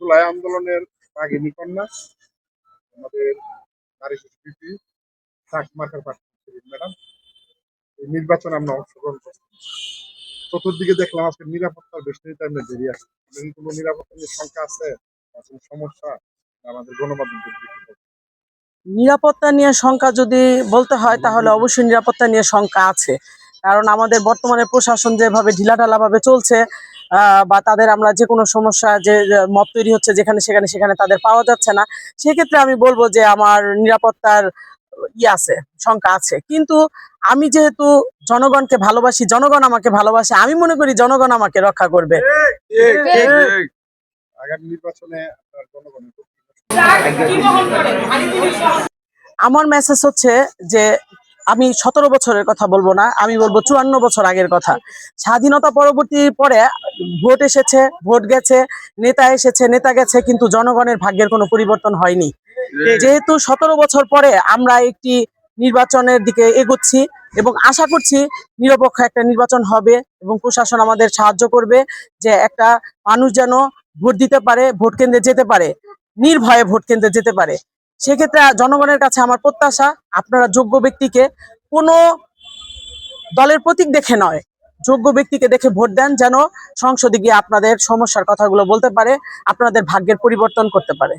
জুলাই আন্দোলনের বাঘিনী কন্যা, আমাদের নারী শিল্পী শাকমার্কার প্রার্থী ম্যাডাম। এই নির্বাচনে আমরা অংশগ্রহণ করছি। চতুর্দিকে দেখলাম আজকে নিরাপত্তার বেশ আমরা বেরিয়ে আসছি। কোনো নিরাপত্তা নিয়ে শঙ্কা আছে? কোনো সমস্যা? আমাদের গণমাধ্যম নিরাপত্তা নিয়ে শঙ্কা যদি বলতে হয়, তাহলে অবশ্যই নিরাপত্তা নিয়ে শঙ্কা আছে। কারণ আমাদের বর্তমানে প্রশাসন যেভাবে ঢিলাঢালা ভাবে চলছে বা তাদের আমরা যে কোনো সমস্যা যে মত তৈরি হচ্ছে যেখানে সেখানে সেখানে তাদের পাওয়া যাচ্ছে না সেক্ষেত্রে আমি বলব যে আমার নিরাপত্তার ই আছে শঙ্কা আছে। কিন্তু আমি যেহেতু জনগণকে ভালোবাসি জনগণ আমাকে ভালোবাসে আমি মনে করি জনগণ আমাকে রক্ষা করবে। আমার মেসেজ হচ্ছে যে আমি সতেরো বছরের কথা বলব না, আমি বলব চুয়ান্ন বছর আগের কথা। স্বাধীনতা পরবর্তী পরে ভোট এসেছে, ভোট গেছে, নেতা এসেছে, নেতা গেছে, কিন্তু জনগণের ভাগ্যের কোনো পরিবর্তন হয়নি। যেহেতু সতেরো বছর পরে আমরা একটি নির্বাচনের দিকে এগোচ্ছি এবং আশা করছি নিরপেক্ষ একটা নির্বাচন হবে এবং প্রশাসন আমাদের সাহায্য করবে যে একটা মানুষ যেন ভোট দিতে পারে, ভোট কেন্দ্রে যেতে পারে, নির্ভয়ে ভোট কেন্দ্রে যেতে পারে। সেক্ষেত্রে জনগণের কাছে আমার প্রত্যাশা, আপনারা যোগ্য ব্যক্তিকে কোনো দলের প্রতীক দেখে নয়, যোগ্য ব্যক্তিকে দেখে ভোট দেন যেন সংসদে গিয়ে আপনাদের সমস্যার কথাগুলো বলতে পারে, আপনাদের ভাগ্যের পরিবর্তন করতে পারে।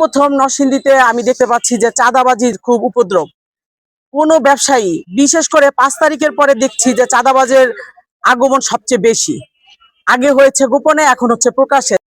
প্রথম নরসিংদীতে আমি দেখতে পাচ্ছি যে চাঁদাবাজির খুব উপদ্রব। কোনো ব্যবসায়ী, বিশেষ করে পাঁচ তারিখের পরে দেখছি যে চাঁদাবাজের আগমন সবচেয়ে বেশি। আগে হয়েছে গোপনে, এখন হচ্ছে প্রকাশ্যে।